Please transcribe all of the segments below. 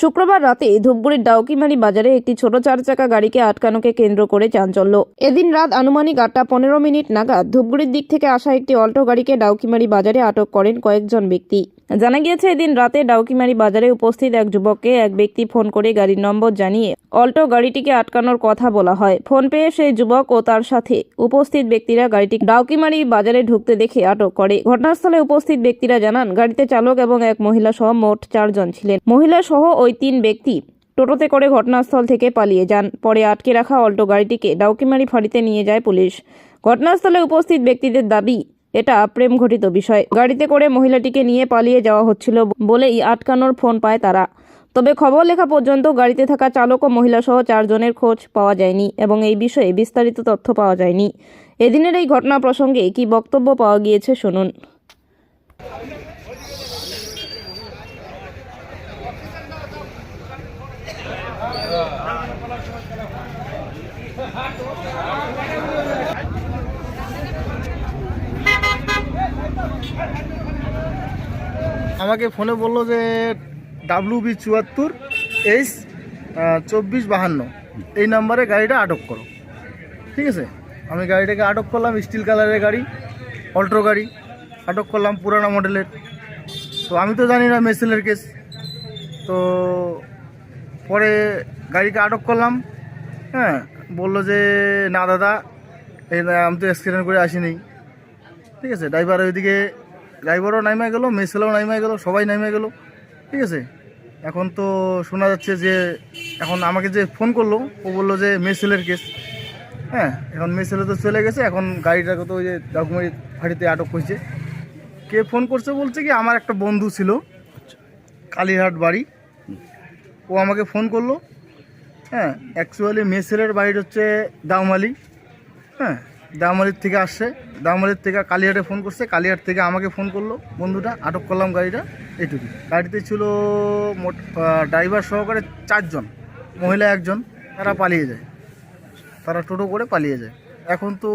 শুক্রবার রাতে ধূপগুড়ির ডাউকিমারি বাজারে একটি ছোট চার চাকা গাড়িকে আটকানোকে কেন্দ্র করে চাঞ্চল্য। এদিন রাত আনুমানিক আটটা পনেরো মিনিট নাগাদ ধূপগুড়ির দিক থেকে আসা একটি অল্টো গাড়িকে ডাউকিমারি বাজারে আটক করেন কয়েকজন ব্যক্তি। জানা গিয়েছে, এদিন রাতে ডাউকিমারি বাজারে উপস্থিত এক যুবককে এক ব্যক্তি ফোন করে গাড়ির নম্বর জানিয়ে অল্টো গাড়িটিকে আটকানোর কথা বলা হয়। ফোন পেয়ে সেই যুবক ও তার সাথে উপস্থিত ব্যক্তিরা গাড়িটি ডাউকিমারি বাজারে ঢুকতে দেখে আটক করে। ঘটনাস্থলে উপস্থিত ব্যক্তিরা জানান, গাড়িতে চালক এবং এক মহিলা সহ মোট চারজন ছিলেন। মহিলা সহ ওই তিন ব্যক্তি টোটোতে করে ঘটনাস্থল থেকে পালিয়ে যান। পরে আটকে রাখা অল্টো গাড়িটিকে ডাউকিমারি ফাঁড়িতে নিয়ে যায় পুলিশ। ঘটনাস্থলে উপস্থিত ব্যক্তিদের দাবি, এটা প্রেম ঘটিত বিষয়। গাড়িতে করে মহিলাটিকে নিয়ে পালিয়ে যাওয়া হচ্ছিল বলেই আটকানোর ফোন পায় তারা। তবে খবর লেখা পর্যন্ত গাড়িতে থাকা চালক ও মহিলা সহ চারজনের খোঁজ পাওয়া যায়নি এবং এই বিষয়ে বিস্তারিত তথ্য পাওয়া যায়নি। এদিনের এই ঘটনা প্রসঙ্গে কি বক্তব্য পাওয়া গিয়েছে, শুনুন। আমাকে ফোনে বলল যে ডাব্লু বি চুয়াত্তর এইচ চব্বিশ বাহান্ন। এই নাম্বারে গাড়িটা আটক করো। ঠিক আছে? আমি গাড়িটাকে আটক করলাম স্টিল কালারের গাড়ি অল্ট্রো গাড়ি। আটক করলাম পুরানো মডেলের। তো আমি তো জানি না মেসেলের কেস তো পরে গাড়িকে আটক করলাম। হ্যাঁ বলল যে, না দাদা, এই আমি তো অ্যাক্সিডেন্ট করে আসিনি। ঠিক আছে? ড্রাইভার ওইদিকে ড্রাইভারও নাইমা গেলো মেসেলও নাইমা গেলো, সবাই নাইমা গেলো। ঠিক আছে? এখন তো শোনা যাচ্ছে যে এখন আমাকে যে ফোন করল, ও বলল যে মেসেলের কেস হ্যাঁ এখন মেসেলে তো চলে গেছে, এখন গাড়িটাকে তো ওই যে ডকুমেন্ট ফাঁড়িতে আটক হয়েছে কে ফোন করছে বলছে কি, আমার একটা বন্ধু ছিল কালীহাট বাড়ি। ও আমাকে ফোন করল হ্যাঁ অ্যাকচুয়ালি মেসেলের বাড়ির হচ্ছে দাউমালি। হ্যাঁ দাউমালির থেকে আসছে। দাউমালির থেকে কালিয়াটে ফোন করছে। কালিয়াট থেকে আমাকে ফোন করল। বন্ধুটা আটক করলাম গাড়িটা এইটুকু। গাড়িতে ছিল মোট ড্রাইভার সহকারে চারজন মহিলা একজন তারা পালিয়ে যায়। তারা টোটো করে পালিয়ে যায়। এখন তো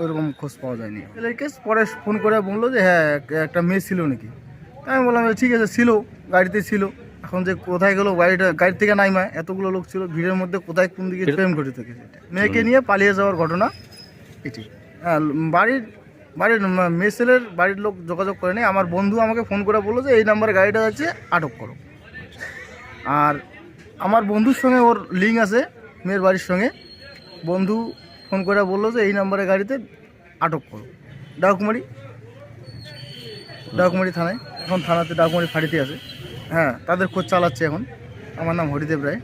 ওইরকম খোঁজ পাওয়া যায়নি। ছেলের কেস পরে ফোন করে বলল যে হ্যাঁ একটা মেয়ে ছিল নাকি? আমি বললাম যে ঠিক আছে ছিল গাড়িতে ছিল। এখন যে কোথায় গেলো গাড়িটা গাড়ি থেকে নাইমা এতগুলো লোক ছিল ভিড়ের মধ্যে কোথায় কোন দিকে প্রেম ঘটে গেছে মেয়েকে নিয়ে পালিয়ে যাওয়ার ঘটনা। এটি হ্যাঁ বাড়ির বাড়ির ম- মেয়ে ছেলের বাড়ির লোক যোগাযোগ করেনি আমার বন্ধু আমাকে ফোন করে বলল যে, এই নাম্বারে গাড়িটা আছে আটক করো। আর আমার বন্ধুর সঙ্গে ওর লিঙ্ক আছে, মেয়ের বাড়ির সঙ্গে। বন্ধু ফোন করে বলল যে, এই নাম্বারে গাড়িতে আটক করো। ডাকুমারি। ডাকুমারি থানায়। এখন থানাতে ডাকুমারি ফাঁড়িতে আছে। হ্যাঁ তাদের খোঁজ চালাচ্ছে এখন। আমার নাম হরিদেব রায়।